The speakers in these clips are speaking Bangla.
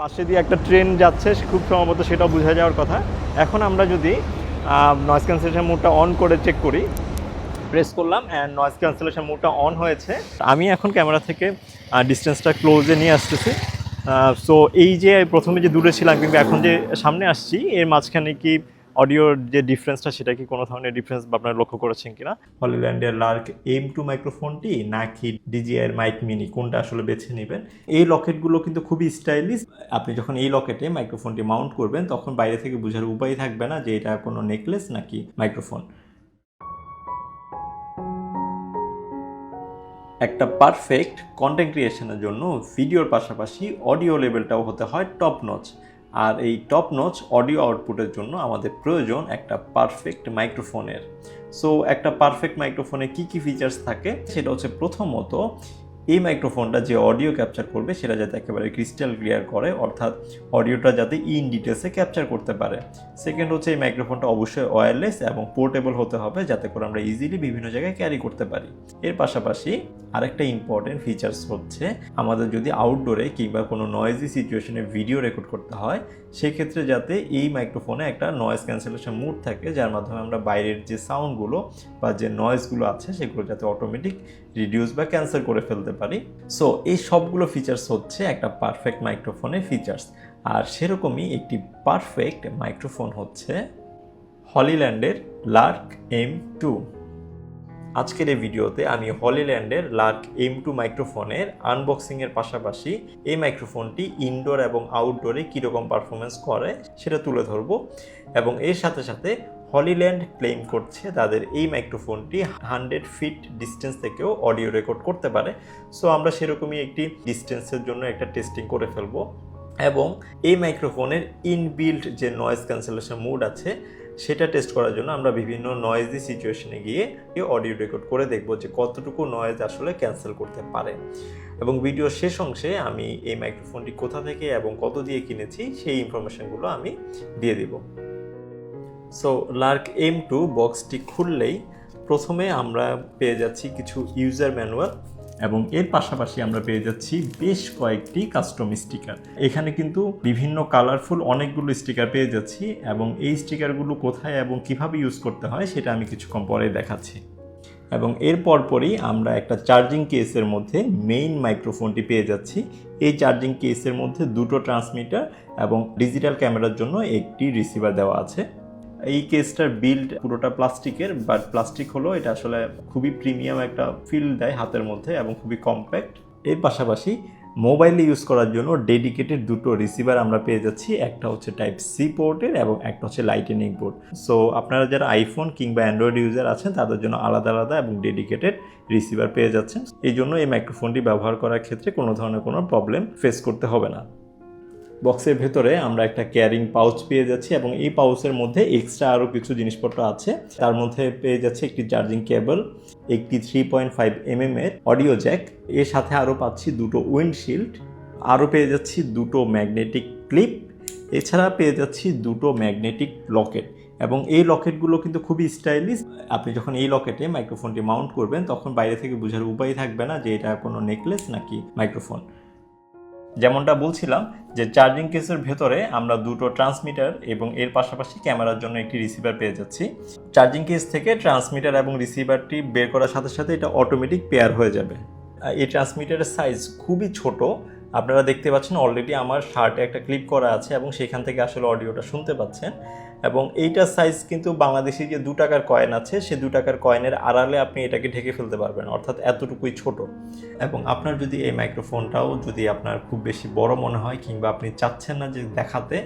পাশে দিয়ে একটা ট্রেন যাচ্ছে খুব সম্ভবত সেটাও বোঝা যাওয়ার কথা। এখন আমরা যদি নয়েজ ক্যান্সেলেশন মোডটা অন করে চেক করি প্রেস করলাম অ্যান্ড নয়েজ ক্যান্সেলেশন মোডটা অন হয়েছে। আমি এখন ক্যামেরা থেকে ডিস্টেন্সটা ক্লোজে নিয়ে আসতেছি। সো এই যে প্রথমে যে দূরে ছিলাম, কিন্তু এখন যে সামনে আসছি, এর মাঝখানে কি অডিওর যে ডিফারেন্সটা সেটা কি কোনো ধরনের ডিফারেন্স আপনারা লক্ষ্য করেছেন কিনা? হলিল্যান্ডের লার্ক এম টু মাইক্রোফোনটি নাকি ডিজিআইয়ের মাইক মিনি কোনটা আসলে বেছে নেবেন? এই লকেটগুলো কিন্তু খুবই স্টাইলিশ আপনি যখন এই লকেটে মাইক্রোফোনটি মাউন্ট করবেন, তখন বাইরে থেকে বোঝার উপায় থাকবে না যে এটা কোনো নেকলেস নাকি মাইক্রোফোন একটা পারফেক্ট কন্টেন্ট ক্রিয়েশনের জন্য ভিডিওর পাশাপাশি অডিও লেভেলটাও হতে হয় টপ নচ আর এই টপ নচ অডিও আউটপুটের জন্য আমাদের প্রয়োজন একটা পারফেক্ট মাইক্রোফোনের সো একটা পারফেক্ট মাইক্রোফোনে কি কি ফিচার্স থাকে? সেটা হচ্ছে প্রথমত এই মাইক্রোফোনটা যে অডিও ক্যাপচার করবে, সেটা যাতে একেবারে ক্রিস্টাল ক্লিয়ার করে, অর্থাৎ অডিওটা যাতে ইন ডিটেলসে ক্যাপচার করতে পারে। সেকেন্ড হচ্ছে, এই মাইক্রোফোনটা অবশ্যই ওয়্যারলেস এবং পোর্টেবল হতে হবে, যাতে করে আমরা ইজিলি বিভিন্ন জায়গায় ক্যারি করতে পারি। এর পাশাপাশি আরেকটা ইম্পর্টেন্ট ফিচার্স হচ্ছে, আমাদের যদি আউটডোরে কিংবা কোনো নয়েজি সিচুয়েশনে ভিডিও রেকর্ড করতে হয় সেক্ষেত্রে যাতে এই মাইক্রোফোনে একটা নয়েজ ক্যান্সেলেশন মুড থাকে, যার মাধ্যমে আমরা বাইরের যে সাউন্ডগুলো বা যে নয়েজগুলো আছে, সেগুলো যাতে অটোমেটিক রিডিউস বা ক্যান্সেল করে ফেলতে পারি। সো এই সবগুলো ফিচার্স হচ্ছে একটা পারফেক্ট মাইক্রোফোনের ফিচার্স আর সেরকমই একটি পারফেক্ট মাইক্রোফোন হচ্ছে হলিল্যান্ডের লার্ক এম টু আজকের এই ভিডিওতে আমি হলিল্যান্ডের লার্ক এম টু মাইক্রোফোনের আনবক্সিংয়ের পাশাপাশি এই মাইক্রোফোনটি ইনডোর এবং আউটডোরে কীরকম পারফরমেন্স করে সেটা তুলে ধরবো এবং এর সাথে সাথে হলিল্যান্ড ক্লেম করছে তাদের এই মাইক্রোফোনটি হান্ড্রেড ফিট ডিস্টেন্স থেকেও অডিও রেকর্ড করতে পারে। সো আমরা সেরকমই একটি ডিস্টেন্সের জন্য একটা টেস্টিং করে ফেলব। এবং এই মাইক্রোফোনের ইনবিল্ট যে নয়েজ ক্যান্সেলেশন মুড আছে সেটা টেস্ট করার জন্য আমরা বিভিন্ন নয়েজি সিচুয়েশনে গিয়ে অডিও রেকর্ড করে দেখব যে কতটুকু নয়েজ আসলে ক্যান্সেল করতে পারে। এবং ভিডিও শেষ অংশে আমি এই মাইক্রোফোনটি কোথা থেকে এবং কত দিয়ে কিনেছি সেই ইনফরমেশনগুলো আমি দিয়ে দিব। সো লার্ক এম টু বক্সটি খুললেই প্রথমে আমরা পেয়ে যাচ্ছি কিছু ইউজার ম্যানুয়াল এবং এর পাশাপাশি আমরা পেয়ে যাচ্ছি বেশ কয়েকটি কাস্টম স্টিকার এখানে কিন্তু বিভিন্ন কালারফুল অনেকগুলো স্টিকার পেয়ে যাচ্ছি এবং এই স্টিকারগুলো কোথায় এবং কীভাবে ইউজ করতে হয় সেটা আমি কিছুক্ষণ পরে দেখাচ্ছি। এবং এর পরপরই আমরা একটা চার্জিং কেসের মধ্যে মেইন মাইক্রোফোনটি পেয়ে যাচ্ছি। এই চার্জিং কেসের মধ্যে দুটো ট্রান্সমিটার এবং ডিজিটাল ক্যামেরার জন্য একটি রিসিভার দেওয়া আছে। এই কেসটার বিল্ড পুরোটা প্লাস্টিকের বাট প্লাস্টিক হলো এটা আসলে খুবই প্রিমিয়াম একটা ফিল দেয় হাতের মধ্যে এবং খুবই কম্প্যাক্ট এর পাশাপাশি মোবাইলে ইউজ করার জন্য ডেডিকেটেড দুটো রিসিভার আমরা পেয়ে যাচ্ছি, একটা হচ্ছে টাইপ সি পোর্টের এবং একটা হচ্ছে লাইটেনিং পোর্ট সো আপনারা যারা আইফোন কিংবা অ্যান্ড্রয়েড ইউজার আছেন, তাদের জন্য আলাদা আলাদা এবং ডেডিকেটেড রিসিভার পেয়ে যাচ্ছেন। এই জন্য এই মাইক্রোফোনটি ব্যবহার করার ক্ষেত্রে কোনো ধরনের কোনো প্রবলেম ফেস করতে হবে না। বক্সের ভেতরে আমরা একটা ক্যারিং পাউচ পেয়ে যাচ্ছি এবং এই পাউচের মধ্যে এক্সট্রা আরও কিছু জিনিসপত্র আছে। তার মধ্যে পেয়ে যাচ্ছে একটি চার্জিং কেবল একটি থ্রি পয়েন্ট ফাইভ এমএম এর অডিও জ্যাক এর সাথে আরও পাচ্ছি দুটো উইন্ডশিল্ড আরও পেয়ে যাচ্ছি দুটো ম্যাগনেটিক ক্লিপ এছাড়া পেয়ে যাচ্ছি দুটো ম্যাগনেটিক লকেট এবং এই লকেটগুলো কিন্তু খুবই স্টাইলিশ আপনি যখন এই লকেটে মাইক্রোফোনটি মাউন্ট করবেন, তখন বাইরে থেকে বোঝার উপায় থাকবে না যে এটা কোনো নেকলেস নাকি মাইক্রোফোন যেমনটা বলছিলাম যে চার্জিং কেসের ভেতরে আমরা দুটো ট্রান্সমিটার এবং এর পাশাপাশি ক্যামেরার জন্য একটি রিসিভার পেয়ে যাচ্ছি। চার্জিং কেস থেকে ট্রান্সমিটার এবং রিসিভারটি বের করার সাথে সাথে এটা অটোমেটিক পেয়ার হয়ে যাবে। এই ট্রান্সমিটারের সাইজ খুবই ছোট। আপনারা দেখতে পাচ্ছেন অলরেডি আমার শার্টে একটা ক্লিপ করা আছে এবং সেখান থেকে আসলে অডিওটা শুনতে পাচ্ছেন। এবং এইটার সাইজ কিন্তু বাংলাদেশি যে দু টাকার কয়েন আছে, সে দু টাকার কয়েনের আড়ালে আপনি এটাকে ঢেকে ফেলতে পারবেন, অর্থাৎ এতটুকুই ছোট। এবং আপনার যদি এই মাইক্রোফোনটাও যদি আপনার খুব বেশি বড় মনে হয় কিংবা আপনি চাচ্ছেন না যে দেখাতে,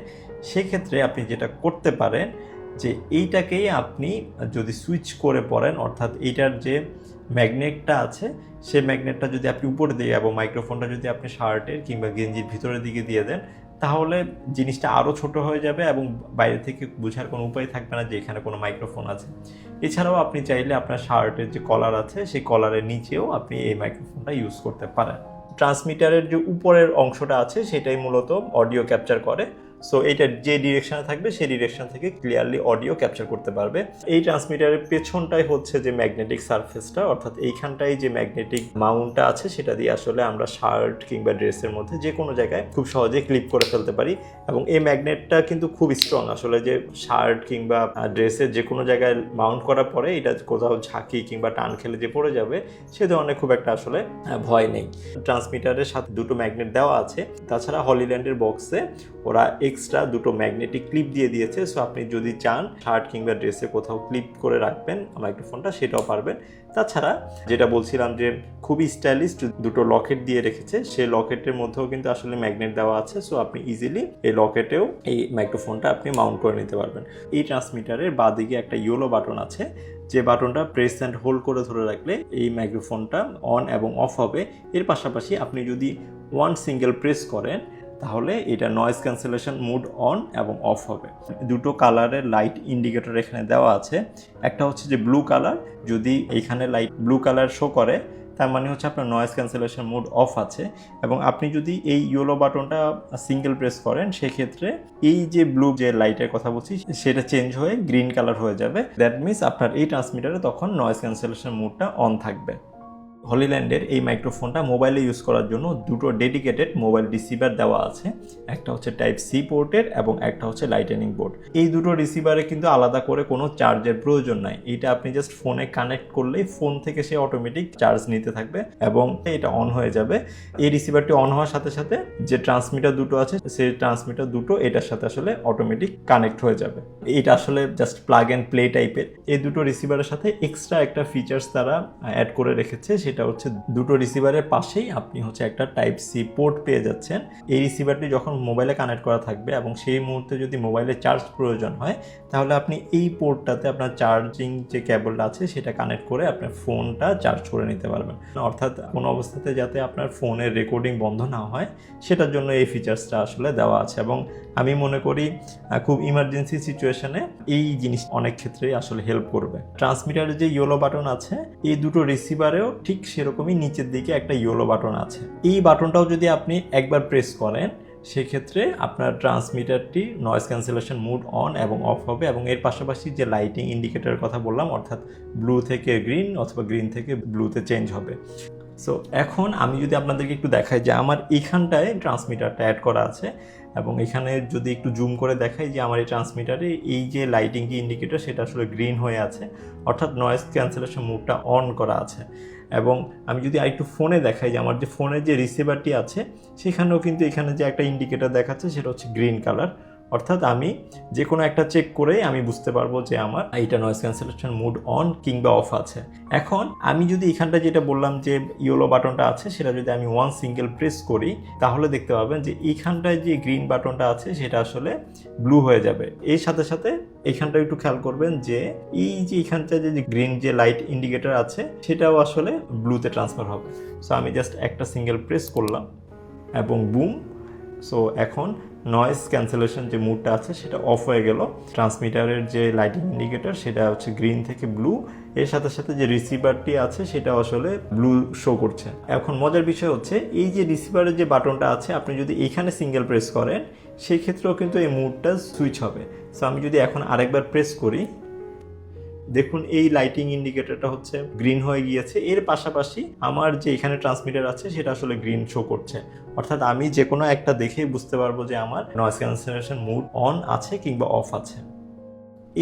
সেক্ষেত্রে আপনি যেটা করতে পারেন যে এইটাকেই আপনি যদি সুইচ করে পড়েন, অর্থাৎ এইটার যে ম্যাগনেটটা আছে সেই ম্যাগনেটটা যদি আপনি উপরে দিয়ে এবং মাইক্রোফোনটা যদি আপনি শার্টের কিংবা গেঞ্জির ভিতরের দিকে দিয়ে দেন তাহলে জিনিসটা আরও ছোট হয়ে যাবে এবং বাইরে থেকে বোঝার কোনো উপায় থাকবে না যে এখানে কোনো মাইক্রোফোন আছে। এছাড়াও আপনি চাইলে আপনার শার্টের যে কলার আছে, সেই কলারের নিচেও আপনি এই মাইক্রোফোনটা ইউজ করতে পারেন। ট্রান্সমিটারের যে উপরের অংশটা আছে, সেটাই মূলত অডিও ক্যাপচার করে। সো এটা যে ডিরেকশনে থাকবে, সেই ডিরেকশন থেকে ক্লিয়ারলি অডিও ক্যাপচার করতে পারবে। এই ট্রান্সমিটারের পেছনটাই হচ্ছে যে ম্যাগনেটিক সারফেসটা অর্থাৎ এইখানটাই যে ম্যাগনেটিক মাউন্টটা আছে, সেটা দিয়ে আসলে আমরা শার্ট কিংবা ড্রেসের মধ্যে যে কোনো জায়গায় খুব সহজে ক্লিপ করে ফেলতে পারি। এবং এই ম্যাগনেটটা কিন্তু খুব স্ট্রং আসলে যে শার্ট কিংবা ড্রেসের যে কোনো জায়গায় মাউন্ট করার পরে এটা কোথাও ঝাঁকি কিংবা টান খেলে যে পড়ে যাবে, সে ধরনের খুব একটা আসলে ভয় নেই। ট্রান্সমিটারের সাথে দুটো ম্যাগনেট দেওয়া আছে। তাছাড়া হলিল্যান্ডের বক্সে ওরা এক্সট্রা দুটো ম্যাগনেটিক ক্লিপ দিয়ে দিয়েছে। সো আপনি যদি চান শার্ট কিংবা ড্রেসে কোথাও ক্লিপ করে রাখবেন মাইক্রোফোনটা সেটাও পারবেন। তাছাড়া যেটা বলছিলাম যে, খুবই স্টাইলিশ দুটো লকেট দিয়ে রেখেছে। সেই লকেটের মধ্যেও কিন্তু আসলে ম্যাগনেট দেওয়া আছে। সো আপনি ইজিলি এই লকেটেও এই মাইক্রোফোনটা আপনি মাউন্ট করে নিতে পারবেন। এই ট্রান্সমিটারের বাদিকে একটা ইয়েলো বাটন আছে। যে বাটনটা প্রেস অ্যান্ড হোল্ড করে ধরে রাখলে এই মাইক্রোফোনটা অন এবং অফ হবে। এর পাশাপাশি আপনি যদি ওয়ান সিঙ্গেল প্রেস করেন তাহলে এটা নয়েজ ক্যান্সেলেশন মুড অন এবং অফ হবে। দুটো কালারের লাইট ইন্ডিকেটর এখানে দেওয়া আছে। একটা হচ্ছে যে ব্লু কালার যদি এখানে লাইট ব্লু কালার শো করে, তার মানে হচ্ছে আপনার নয়েজ ক্যান্সেলেশন মুড অফ আছে। এবং আপনি যদি এই ইয়েলো বাটনটা সিঙ্গেল প্রেস করেন, সেক্ষেত্রে এই যে ব্লু যে লাইটের কথা বলছি, সেটা চেঞ্জ হয়ে গ্রিন কালার হয়ে যাবে। দ্যাট মিনস আপনার এই ট্রান্সমিটারে তখন নয়েজ ক্যান্সেলেশন মুডটা অন থাকবে। হলিল্যান্ডের এই মাইক্রোফোনটা মোবাইলে ইউজ করার জন্য দুটো ডেডিকেটেড মোবাইল রিসিভার দেওয়া আছে। একটা হচ্ছে টাইপ সি পোর্টের এবং একটা হচ্ছে লাইটেনিং বোর্ড। এই দুটো রিসিভারে কিন্তু আলাদা করে কোনো চার্জের প্রয়োজন নাই। এটা আপনি জাস্ট ফোনে কানেক্ট করলেই ফোন থেকে সে অটোমেটিক চার্জ নিতে থাকবে এবং এটা অন হয়ে যাবে। এই রিসিভারটি অন হওয়ার সাথে সাথে যে ট্রান্সমিটার দুটো আছে, সেই ট্রান্সমিটার দুটো এটার সাথে আসলে অটোমেটিক কানেক্ট হয়ে যাবে। এটা আসলে জাস্ট প্লাগ অ্যান্ড প্লে টাইপের। এই দুটো রিসিভারের সাথে এক্সট্রা একটা ফিচার্স তারা অ্যাড করে রেখেছে, সেটা হচ্ছে দুটো রিসিভারের পাশেই আপনি হচ্ছে একটা টাইপ সি পোর্ট পেয়ে যাচ্ছেন। এই রিসিভারটি যখন মোবাইলে কানেক্ট করা থাকবে এবং সেই মুহূর্তে যদি মোবাইলে চার্জ প্রয়োজন হয়, তাহলে আপনি এই পোর্টটাতে আপনার চার্জিং যে কেবলটা আছে, সেটা কানেক্ট করে আপনার ফোনটা চার্জ করে নিতে পারবেন। অর্থাৎ কোনো অবস্থাতে যাতে আপনার ফোনের রেকর্ডিং বন্ধ না হয়, সেটার জন্য এই ফিচার্সটা আসলে দেওয়া আছে এবং আমি মনে করি খুব ইমার্জেন্সি সিচুয়েশনে এই জিনিস অনেক ক্ষেত্রেই আসলে হেল্প করবে। ট্রান্সমিটারের যে ইয়েলো বাটন আছে, এই দুটো রিসিভারেও ঠিক সেরকমই নিচের দিকে একটা ইয়েলো বাটন আছে। এই বাটনটাও যদি আপনি একবার প্রেস করেন, সেক্ষেত্রে আপনার ট্রান্সমিটারটি নয়েজ ক্যান্সেলেশন মুড অন এবং অফ হবে এবং এর পাশাপাশি যে লাইটিং ইন্ডিকেটরের কথা বললাম, অর্থাৎ ব্লু থেকে গ্রিন অথবা গ্রিন থেকে ব্লুতে চেঞ্জ হবে। সো এখন আমি যদি আপনাদেরকে একটু দেখাই যে আমার এইখানটায় ট্রান্সমিটারটা অ্যাড করা আছে এবং এখানে যদি একটু জুম করে দেখাই যে আমার এই ট্রান্সমিটারে এই যে লাইটিং যে ইন্ডিকেটর সেটা আসলে গ্রিন হয়ে আছে। অর্থাৎ নয়েজ ক্যান্সেলেশন মুডটা অন করা আছে। এবং আমি যদি আরেকটু ফোনে দেখাই যে আমার যে ফোনের যে রিসিভারটি আছে, সেখানেও কিন্তু এখানে যে একটা ইন্ডিকেটর দেখাচ্ছে, সেটা হচ্ছে গ্রিন কালার অর্থাৎ আমি যে কোনো একটা চেক করেই আমি বুঝতে পারব যে আমার এইটা নয়েজ ক্যান্সেলেশন মুড অন কিংবা অফ আছে। এখন আমি যদি এখানটা যেটা বললাম যে ইয়েলো বাটনটা আছে, সেটা যদি আমি ওয়ান সিঙ্গেল প্রেস করি, তাহলে দেখতে পাবেন যে এইখানটায় যে গ্রিন বাটনটা আছে, সেটা আসলে ব্লু হয়ে যাবে। এর সাথে সাথে এখানটা একটু খেয়াল করবেন যে এই যে এখানটা যে গ্রিন যে লাইট ইন্ডিকেটার আছে, সেটাও আসলে ব্লুতে ট্রান্সফার হবে। সো আমি জাস্ট একটা সিঙ্গেল প্রেস করলাম এবং বুম সো এখন নয়েজ ক্যান্সেলেশন যে মুডটা আছে, সেটা অফ হয়ে গেল। ট্রান্সমিটারের যে লাইটিং ইন্ডিকেটর সেটা হচ্ছে গ্রিন থেকে ব্লু এর সাথে সাথে যে রিসিভারটি আছে সেটা আসলে ব্লু শো করছে। এখন মজার বিষয় হচ্ছে, এই যে রিসিভারের যে বাটনটা আছে, আপনি যদি এখানে সিঙ্গেল প্রেস করেন সেই ক্ষেত্রেও কিন্তু এই মুডটা সুইচ হবে। সো আমি যদি এখন আরেকবার প্রেস করি দেখুন, এই লাইটিং ইন্ডিকেটরটা হচ্ছে গ্রিন হয়ে গিয়েছে। এর পাশাপাশি আমার যে এখানে ট্রান্সমিটার আছে, সেটা আসলে গ্রিন শো করছে। অর্থাৎ আমি যে কোনো একটা দেখেই বুঝতে পারব যে আমার নয়েস ক্যান্সেলেশন মুড অন আছে কিংবা অফ আছে।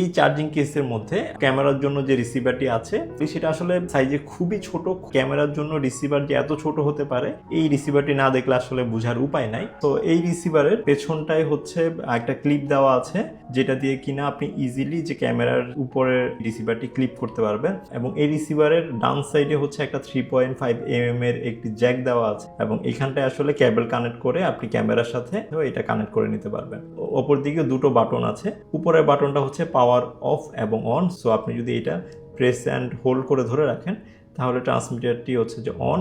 এই চার্জিং কেসের মধ্যে ক্যামেরার জন্য যে রিসিভারটি আছে সেটা আসলে সাইজে খুবই ছোট। ক্যামেরার জন্য রিসিভার যে এত ছোট হতে পারে, এই রিসিভারটি না দেখলে আসলে বোঝার উপায় নাই। তো এই রিসিভারের পেছনটায় হচ্ছে একটা ক্লিপ দেওয়া আছে, যেটা দিয়ে কিনা আপনি ইজিলি যে ক্যামেরার উপরে রিসিভারটি ক্লিপ করতে পারবেন এবং এই রিসিভারের ডান সাইডে হচ্ছে একটা থ্রি পয়েন্ট ফাইভ এম এর একটি জ্যাক দেওয়া আছে এবং এখানটায় আসলে কেবল কানেক্ট করে আপনি ক্যামেরার সাথে এটা কানেক্ট করে নিতে পারবেন। ওপর দিকে দুটো বাটন আছে। উপরের বাটনটা হচ্ছে পাওয়ার অফ এবং অন সো আপনি যদি এটা প্রেস অ্যান্ড হোল্ড করে ধরে রাখেন, তাহলে ট্রান্সমিটারটি হচ্ছে যে অন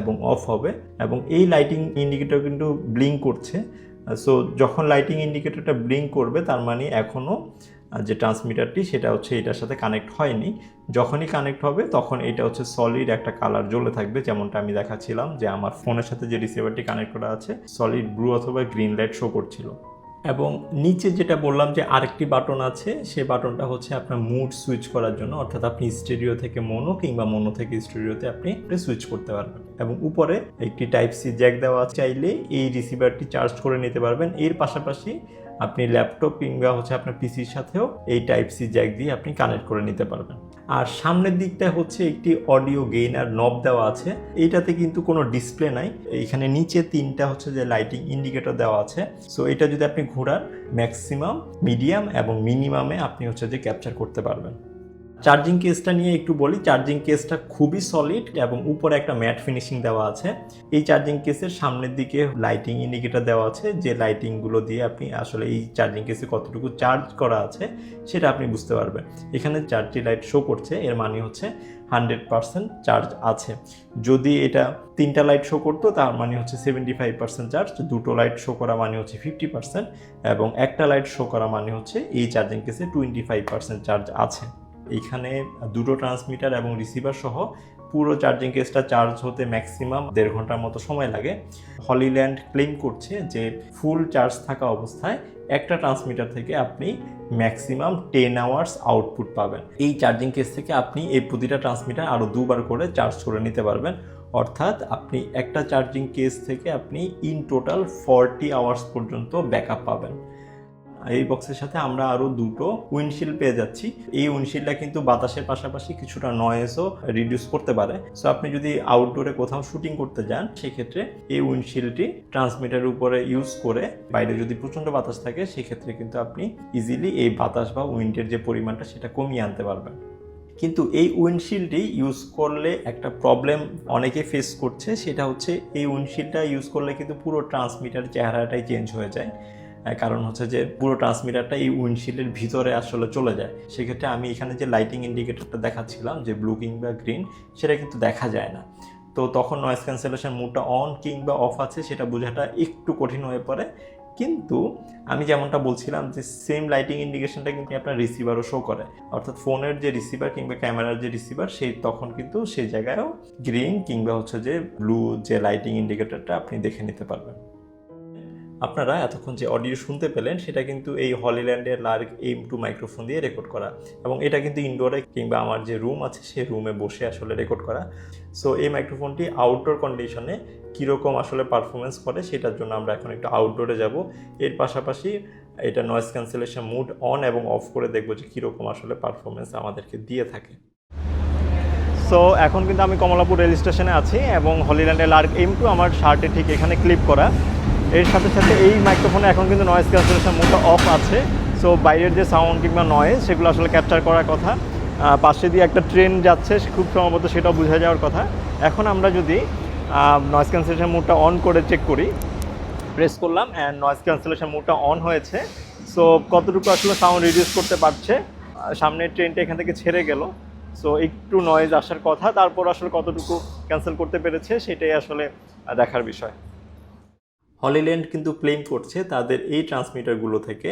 এবং অফ হবে এবং এই লাইটিং ইন্ডিকেটর কিন্তু ব্লিঙ্ক করছে। সো যখন লাইটিং ইন্ডিকেটরটা ব্লিঙ্ক করবে, তার মানে এখনও যে ট্রান্সমিটারটি সেটা হচ্ছে এটার সাথে কানেক্ট হয়নি। যখনই কানেক্ট হবে, তখন এটা হচ্ছে সলিড একটা কালার জ্বলে থাকবে, যেমনটা আমি দেখাচ্ছিলাম যে আমার ফোনের সাথে যে রিসিভারটি কানেক্ট করা আছে সলিড ব্লু অথবা গ্রিন লাইট শো করছিল। এবং নিচে যেটা বললাম যে আরেকটি বাটন আছে, সে বাটনটা হচ্ছে আপনার মুড সুইচ করার জন্য। অর্থাৎ আপনি স্টুডিও থেকে মোনো কিংবা মোনো থেকে স্টুডিওতে আপনি সুইচ করতে পারবেন। এবং উপরে একটি টাইপ সি জ্যাক দেওয়া। চাইলে এই রিসিভারটি চার্জ করে নিতে পারবেন। এর পাশাপাশি আপনি ল্যাপটপ কিংবা হচ্ছে আপনার পিসির সাথেও এই টাইপ সি জ্যাক দিয়ে আপনি কানেক্ট করে নিতে পারবেন। আর সামনের দিকটা হচ্ছে একটি অডিও গেইন আর নব দেওয়া আছে। এইটাতে কিন্তু কোনো ডিসপ্লে নাই। এখানে নিচে তিনটা হচ্ছে যে লাইটিং ইন্ডিকেটর দেওয়া আছে। সো এটা যদি আপনি ঘোরান ম্যাক্সিমাম মিডিয়াম এবং মিনিমামে আপনি হচ্ছে যে ক্যাপচার করতে পারবেন। চার্জিং কেসটা নিয়ে একটু বলি। চার্জিং কেসটা খুবই সলিড এবং উপরে একটা ম্যাট ফিনিশিং দেওয়া আছে। এই চার্জিং কেসের সামনের দিকে লাইটিং ইন্ডিকেটর দেওয়া আছে। যে লাইটিংগুলো দিয়ে আপনি আসলে এই চার্জিং কেসে কতটুকু চার্জ করা আছে, সেটা আপনি বুঝতে পারবেন। এখানে চারটি লাইট শো করছে। এর মানে হচ্ছে হান্ড্রেড পার্সেন্ট চার্জ আছে। যদি এটা তিনটা লাইট শো করতো, তার মানে হচ্ছে সেভেন্টি ফাইভ পার্সেন্ট চার্জ দুটো লাইট শো করা মানে হচ্ছে ফিফটি পার্সেন্ট এবং একটা লাইট শো করা মানে হচ্ছে এই চার্জিং কেসে টোয়েন্টি ফাইভ পার্সেন্ট চার্জ আছে। এইখানে দুটো ট্রান্সমিটার এবং রিসিভার সহ পুরো চার্জিং কেসটা চার্জ হতে ম্যাক্সিমাম দেড় ঘণ্টার মতো সময় লাগে। হলিল্যান্ড ক্লেম করছে যে ফুল চার্জ থাকা অবস্থায় একটা ট্রান্সমিটার থেকে আপনি ম্যাক্সিমাম টেন আওয়ার্স আউটপুট পাবেন। এই চার্জিং কেস থেকে আপনি এই প্রতিটা ট্রান্সমিটার আরও দুবার করে চার্জ করে নিতে পারবেন। অর্থাৎ আপনি একটা চার্জিং কেস থেকে আপনি ইন টোটাল ফর্টি আওয়ার্স পর্যন্ত ব্যাকআপ পাবেন। এই বক্সের সাথে আমরা আরও দুটো উইন্ডশিল্ড পেয়ে যাচ্ছি। এই উইন্ডশিল্ডটা কিন্তু বাতাসের পাশাপাশি কিছুটা নয়েজও রিডিউস করতে পারে। সো আপনি যদি আউটডোরে কোথাও শুটিং করতে যান, সেক্ষেত্রে এই উইন্ডশিল্ডটি ট্রান্সমিটারের উপরে ইউজ করে বাইরে যদি প্রচণ্ড বাতাস থাকে, সেক্ষেত্রে কিন্তু আপনি ইজিলি এই বাতাস বা উইন্ডের যে পরিমাণটা, সেটা কমিয়ে আনতে পারবেন। কিন্তু এই উইন্ডশিল্ডটি ইউজ করলে একটা প্রবলেম অনেকে ফেস করছে, সেটা হচ্ছে এই উইন্ডশিল্ডটা ইউজ করলে কিন্তু পুরো ট্রান্সমিটার চেহারাটাই চেঞ্জ হয়ে যায়। কারণ হচ্ছে যে পুরো ট্রান্সমিটারটা এই উইন্ডশিল্ডের ভিতরে আসলে চলে যায়। সেক্ষেত্রে আমি এখানে যে লাইটিং ইন্ডিকেটরটা দেখাচ্ছিলাম, যে ব্লু কিংবা গ্রিন সেটা কিন্তু দেখা যায় না। তো তখন নয়েস ক্যান্সেলেশন মুডটা অন কিংবা অফ আছে, সেটা বোঝাটা একটু কঠিন হয়ে পড়ে। কিন্তু আমি যেমনটা বলছিলাম যে সেম লাইটিং ইন্ডিকেশনটা কিন্তু আপনার রিসিভারও শো করে। অর্থাৎ ফোনের যে রিসিভার কিংবা ক্যামেরার যে রিসিভার সেই তখন কিন্তু সেই জায়গায়ও গ্রিন কিংবা হচ্ছে যে ব্লু যে লাইটিং ইন্ডিকেটরটা আপনি দেখে নিতে পারবেন। আপনারা এতক্ষণ যে অডিও শুনতে পেলেন, সেটা কিন্তু এই হলিল্যান্ডের লার্ক এম টু মাইক্রোফোন দিয়ে রেকর্ড করা। এবং এটা কিন্তু ইনডোরে কিংবা আমার যে রুম আছে সেই রুমে বসে আসলে রেকর্ড করা। সো এই মাইক্রোফোনটি আউটডোর কন্ডিশনে কীরকম আসলে পারফরমেন্স করে, সেটার জন্য আমরা এখন একটু আউটডোরে যাব। এর পাশাপাশি এটা নয়েজ ক্যান্সেলেশন মুড অন এবং অফ করে দেখব যে কীরকম আসলে পারফরমেন্স আমাদেরকে দিয়ে থাকে। সো এখন কিন্তু আমি কমলাপুর রেল স্টেশনে আছি এবং হলিল্যান্ডের লার্ক এম টু আমার শার্টে ঠিক এখানে ক্লিপ করা। এর সাথে সাথে এই মাইক্রোফোনে এখন কিন্তু নয়েজ ক্যান্সেলেশন মোডটা অফ আছে। সো বাইরের যে সাউন্ড কিংবা নয়েজ সেগুলো আসলে ক্যাপচার করার কথা। পাশে দিয়ে একটা ট্রেন যাচ্ছে খুব সম্ভবত সেটাও বোঝা যাওয়ার কথা। এখন আমরা যদি নয়েজ ক্যান্সেলেশন মোডটা অন করে চেক করি প্রেস করলাম অ্যান্ড নয়েজ ক্যান্সেলেশন মোডটা অন হয়েছে। সো কতটুকু আসলে সাউন্ড রিডিউস করতে পারছে? সামনের ট্রেনটা এখান থেকে ছেড়ে গেল। সো একটু নয়েজ আসার কথা, তারপর আসলে কতটুকু ক্যান্সেল করতে পেরেছে, সেটাই আসলে দেখার বিষয়। হলিল্যান্ড কিন্তু ক্লেম করছে তাদের এই ট্রান্সমিটারগুলো থেকে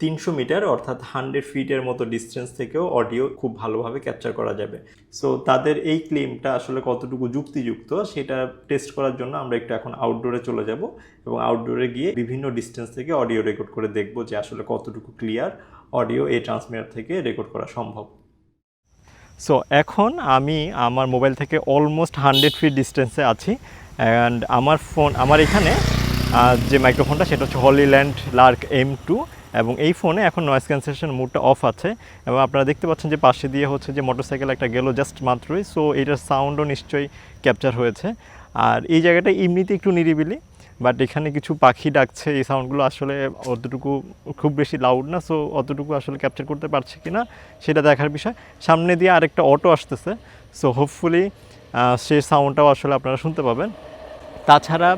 তিনশো মিটার, অর্থাৎ হান্ড্রেড ফিটের মতো ডিস্টেন্স থেকেও অডিও খুব ভালোভাবে ক্যাপচার করা যাবে। সো তাদের এই ক্লেমটা আসলে কতটুকু যুক্তিযুক্ত সেটা টেস্ট করার জন্য আমরা একটু এখন আউটডোরে চলে যাব এবং আউটডোরে গিয়ে বিভিন্ন ডিস্টেন্স থেকে অডিও রেকর্ড করে দেখব যে আসলে কতটুকু ক্লিয়ার অডিও এই ট্রান্সমিটার থেকে রেকর্ড করা সম্ভব। সো এখন আমি আমার মোবাইল থেকে অলমোস্ট হান্ড্রেড ফিট ডিস্টেন্সে আছি অ্যান্ড আমার ফোন আমার এখানে যে মাইক্রোফোনটা সেটা হচ্ছে হলিল্যান্ড লার্ক এম টু এবং এই ফোনে এখন নয়েস ক্যান্সেলেশন মুডটা অফ আছে এবং আপনারা দেখতে পাচ্ছেন যে পাশে দিয়ে হচ্ছে যে মোটরসাইকেল একটা গেল জাস্ট মাত্রই সো এটার সাউন্ডও নিশ্চয়ই ক্যাপচার হয়েছে। আর এই জায়গাটা এমনিতে একটু নিরিবিলি বাট এখানে কিছু পাখি ডাকছে, এই সাউন্ডগুলো আসলে অতটুকু খুব বেশি লাউড না সো অতটুকু আসলে ক্যাপচার করতে পারছে কি না সেটা দেখার বিষয়। সামনে দিয়ে আরেকটা অটো আসতেছে সো হোপফুলি সেই সাউন্ডটাও আসলে আপনারা শুনতে পাবেন। তাছাড়া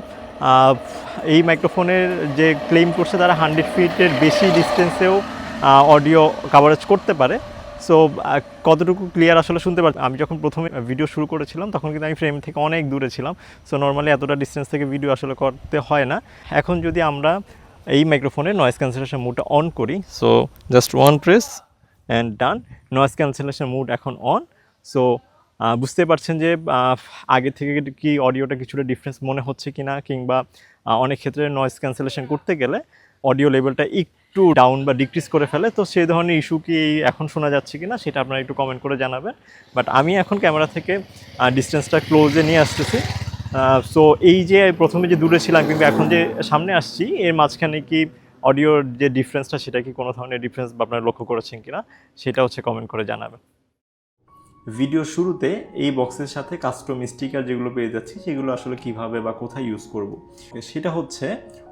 এই মাইক্রোফোনের যে ক্লেম করছে তারা হান্ড্রেড ফিটের বেশি ডিস্টেন্সেও অডিও কাভারেজ করতে পারে। সো কতটুকু ক্লিয়ার আসলে শুনতে পার আমি যখন প্রথমে ভিডিও শুরু করেছিলাম, তখন কিন্তু আমি ফ্রেম থেকে অনেক দূরে ছিলাম। সো নর্মালি এতটা ডিস্টেন্স থেকে ভিডিও আসলে করতে হয় না। এখন যদি আমরা এই মাইক্রোফোনের নয়েজ ক্যান্সেলেশন মুডটা অন করি so just one press and done noise cancellation mode এখন অন সো বুঝতে পারছেন যে আগে থেকে কি অডিওটা কিছুটা ডিফারেন্স মনে হচ্ছে কি না কিংবা অনেক ক্ষেত্রে নয়েজ ক্যান্সেলেশন করতে গেলে অডিও লেভেলটা একটু ডাউন বা ডিক্রিজ করে ফেলে। তো সেই ধরনের ইস্যু কি এখন শোনা যাচ্ছে কি না সেটা আপনারা একটু কমেন্ট করে জানাবেন। বাট আমি এখন ক্যামেরা থেকে ডিস্টেন্সটা ক্লোজে নিয়ে আসতেছি। সো এই যে প্রথমে যে দূরে ছিলাম কিন্তু এখন যে সামনে আসছি, এর মাঝখানে কি অডিওর যে ডিফারেন্সটা সেটা কি কোনো ধরনের ডিফারেন্স আপনারা লক্ষ্য করেছেন কিনা, সেটা হচ্ছে কমেন্ট করে জানাবেন। ভিডিও শুরুতে এই বক্সের সাথে কাস্টম স্টিকার যেগুলো পেয়ে যাচ্ছি, সেগুলো আসলে কীভাবে বা কোথায় ইউজ করব? সেটা হচ্ছে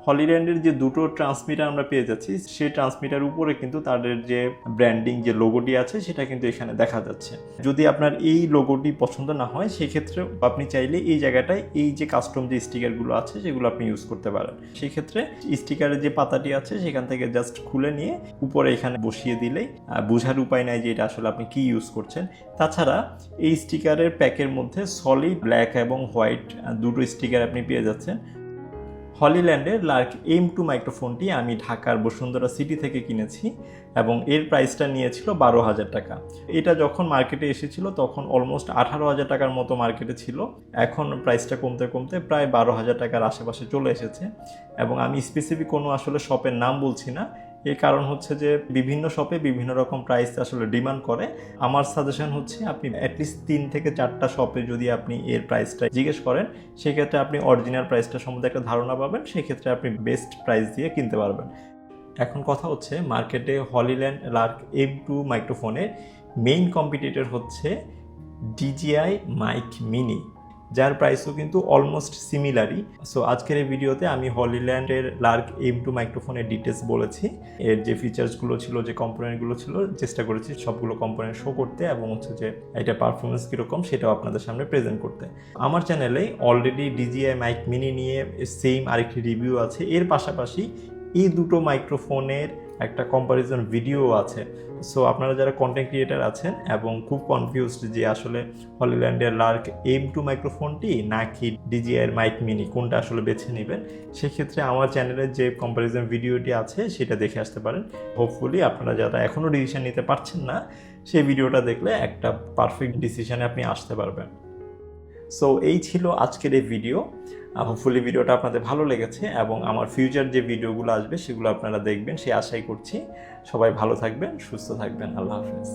হলিল্যান্ডের যে দুটো ট্রান্সমিটার আমরা পেয়ে যাচ্ছি, সেই ট্রান্সমিটার উপরে কিন্তু তাদের যে ব্র্যান্ডিং যে লোগোটি আছে, সেটা কিন্তু এখানে দেখা যাচ্ছে। যদি আপনার এই লোগোটি পছন্দ না হয় সেক্ষেত্রে আপনি চাইলে এই জায়গাটায় এই যে কাস্টম যে স্টিকারগুলো আছে, সেগুলো আপনি ইউজ করতে পারেন। সেক্ষেত্রে স্টিকারের যে পাতাটি আছে, সেখান থেকে জাস্ট খুলে নিয়ে উপরে এখানে বসিয়ে দিলেই বোঝার উপায় নাই যে এটা আসলে আপনি কি ইউজ করছেন। তাছাড়া এই স্টিকারের প্যাকের মধ্যে সলিড ব্ল্যাক এবং হোয়াইট দুটো স্টিকার আপনি পেয়ে যাচ্ছেন। হলিল্যান্ডের লার্ক এম টু মাইক্রোফোনটি আমি ঢাকার বসুন্ধরা সিটি থেকে কিনেছি এবং এর প্রাইসটা নিয়েছিল বারো হাজার টাকা। এটা যখন মার্কেটে এসেছিল তখন অলমোস্ট আঠারো হাজার টাকার মতো মার্কেটে ছিল। এখন প্রাইসটা কমতে কমতে প্রায় বারো হাজার টাকার আশেপাশে চলে এসেছে। এবং আমি স্পেসিফিক কোনো আসলে শপের নাম বলছি না। এর কারণ হচ্ছে যে বিভিন্ন শপে বিভিন্ন রকম প্রাইস আসলে ডিমান্ড করে। আমার সাজেশন হচ্ছে আপনি অ্যাটলিস্ট তিন থেকে চারটা শপে যদি আপনি এর প্রাইসটা জিজ্ঞেস করেন, সেক্ষেত্রে আপনি অরিজিনাল প্রাইসটা সম্বন্ধে একটা ধারণা পাবেন, সেক্ষেত্রে আপনি বেস্ট প্রাইস দিয়ে কিনতে পারবেন। এখন কথা হচ্ছে মার্কেটে হলিল্যান্ড লার্ক এম টু মাইক্রোফোনের মেইন কম্পিটিটর হচ্ছে ডিজিআই মাইক মিনি যার প্রাইসও কিন্তু অলমোস্ট সিমিলারই সো আজকের এই ভিডিওতে আমি হলিল্যান্ডের লার্ক এম টু মাইক্রোফোনের ডিটেলস বলেছি। এর যে ফিচার্সগুলো ছিল, যে কম্পোনেন্টগুলো ছিল, চেষ্টা করেছি সবগুলো কম্পোনেন্ট শো করতে এবং হচ্ছে যে এটা পারফরমেন্স কীরকম সেটাও আপনাদের সামনে প্রেজেন্ট করতে। আমার চ্যানেলে অলরেডি ডিজিআই মাইক মিনি নিয়ে সেম আরেকটি রিভিউ আছে। এর পাশাপাশি এই দুটো মাইক্রোফোনের একটা কম্পারিজন ভিডিও আছে। সো আপনারা যারা কন্টেন্ট ক্রিয়েটার আছেন এবং খুব কনফিউজড যে আসলে হলিল্যান্ডের লার্ক এম টু মাইক্রোফোনটি নাকি ডিজিআইয়ের মাইক মিনি কোনটা আসলে বেছে নেবেন, সেক্ষেত্রে আমার চ্যানেলের যে কম্পারিজন ভিডিওটি আছে সেটা দেখে আসতে পারেন। হোপফুলি আপনারা যারা এখনও ডিসিশন নিতে পারছেন না, সেই ভিডিওটা দেখলে একটা পারফেক্ট ডিসিশনে আপনি আসতে পারবেন। সো এই ছিল আজকের এই ভিডিও হোপফুলি ভিডিওটা আপনাদের ভালো লেগেছে এবং আমার ফিউচার যে ভিডিওগুলো আসবে সেগুলো আপনারা দেখবেন সে আশাই করছি। সবাই ভালো থাকবেন, সুস্থ থাকবেন, আল্লাহ হাফেজ।